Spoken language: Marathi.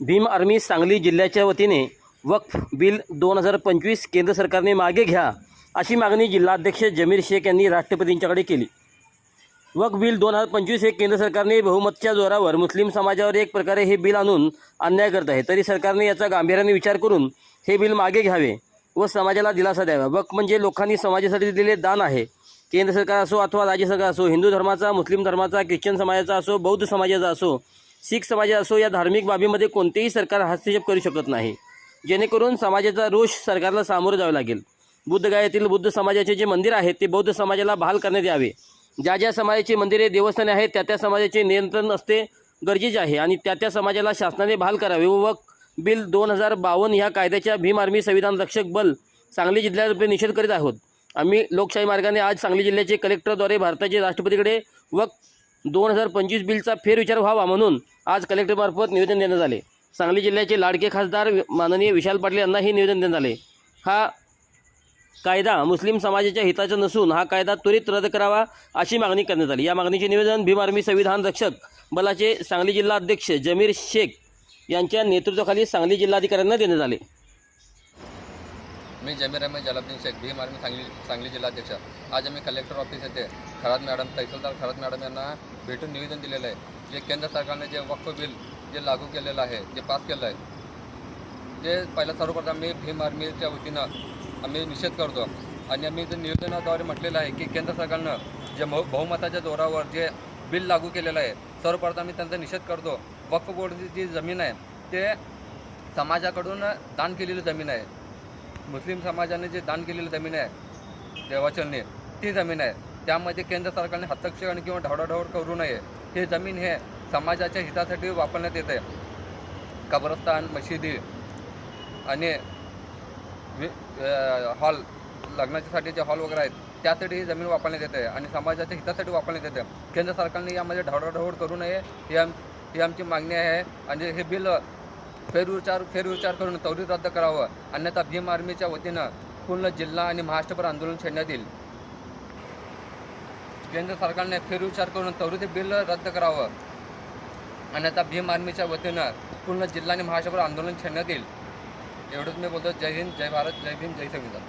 भीम आर्मी सांगली जिल्ह्याच्या वतीने वक्फ बिल दोन हजार पंचवीस केंद्र सरकारने मागे घ्या अशी मागणी जिल्हाध्यक्ष जमीर शेख यांनी राष्ट्रपतींच्याकडे केली. वक्फ बिल दोन हजार पंचवीस हे केंद्र सरकारने बहुमतच्या जोरावर मुस्लिम समाजावर एक प्रकारे हे बिल आणून अन्याय करत आहे. तरी सरकारने याचा गांभीर्याने विचार करून हे बिल मागे घ्यावे व समाजाला दिलासा द्यावा. वक्फ म्हणजे लोकांनी समाजासाठी दिलेले दान आहे. केंद्र सरकार असो अथवा राज्य सरकार असो हिंदू धर्माचा मुस्लिम धर्माचा ख्रिश्चन समाजाचा असो बौद्ध समाजाचा असो शीख समाज असो या धार्मिक बाबीमध्ये कोणतेही सरकार हस्तक्षेप करू शकत नाही. जेणेकरून समाजाचा रोष सरकारला सामोरं जावं लागेल. बुद्धगायातील बुद्ध समाजाचे जे मंदिर आहे ते बौद्ध समाजाला बहाल करण्यात यावे. ज्या ज्या समाजाची मंदिरे देवस्थाने आहेत त्या त्या समाजाचे नियंत्रण असते गरजेचे आहे आणि त्या त्या समाजाला शासनाने बहाल करावे. व बिल दोन हजार बावन्न ह्या कायद्याच्या भीम आर्मी संविधान रक्षक बल सांगली जिल्ह्यातर्फे निषेध करीत आहोत. आम्ही लोकशाही मार्गाने आज सांगली जिल्ह्याचे कलेक्टरद्वारे भारताचे राष्ट्रपतीकडे व दोन हजार पंचवीस बिलचा फेरविचार व्हावा म्हणून आज कलेक्टरमार्फत निवेदन देण्यात आले. सांगली जिल्ह्याचे लाडके खासदार माननीय विशाल पाटील यांनाही निवेदन देण्यात आले. हा कायदा मुस्लिम समाजाच्या हिताचा नसून हा कायदा त्वरित रद्द करावा अशी मागणी करण्यात आली. या मागणीचे निवेदन भीम आर्मी संविधान रक्षक बलाचे सांगली जिल्हा अध्यक्ष जमीर शेख यांच्या नेतृत्वाखाली सांगली जिल्हाधिकाऱ्यांना देण्यात आले. मी जमीर अहमद जलाबद्दीन शेख भीम आर्मी सांगली सांगली जिल्हाध्यक्ष आज आम्ही कलेक्टर ऑफिस येथे खरात मॅडम तहसीलदार खरात मॅडम यांना भेटून निवेदन दिलेलं आहे. जे केंद्र सरकारने जे वक्फ बिल जे लागू केलेलं आहे जे पास केलं आहे ते पहिल्या सर्वप्रथम मी भीम आर्मीच्या वतीनं आम्ही निषेध करतो. आणि आम्ही जे निवेदनाद्वारे म्हटलेलं आहे की केंद्र सरकारनं जे मह बहुमताच्या जोरावर जे बिल लागू केलेलं आहे सर्वप्रथम मी त्यांचा निषेध करतो. वक्फ बोर्डची जी जमीन आहे ते समाजाकडून दान केलेली जमीन आहे. मुस्लिम समाजाने जे दान केलेली जमीन आहे देवाचलने ती जमीन आहे. त्यामध्ये केंद्र सरकारने हस्तक्षेप किंवा ढवडाढवड करू नये. हे जमीन हे समाजाच्या हितासाठी वापरण्यात येते. कब्रस्तान मशिदी आणि वि- हॉल लग्नाच्यासाठी जे हॉल वगैरे आहेत. त्यासाठी ही जमीन वापरण्यात येते आणि समाजाच्या हितासाठी वापरण्यात येते. केंद्र सरकारने यामध्ये ढवडाढवड करू नये ही आम ही आमची मागणी आहे. आणि हे बिल फेरविचार फेरविचार करून त्वरित रद्द करावं. अन्यथा भीम आर्मीच्या वतीनं पूर्ण जिल्हा आणि महाराष्ट्रभर आंदोलन छेडण्यात येईल. केंद्र सरकारने फेरविचार करून त्वरित बिल रद्द करावं. अन्यथा भीम आर्मीच्या वतीनं पूर्ण जिल्हा आणि महाराष्ट्रभर आंदोलन छेडण्यात येईल. एवढंच मी बोलतो. जय हिंद जय भारत जय भीम जय संविधान.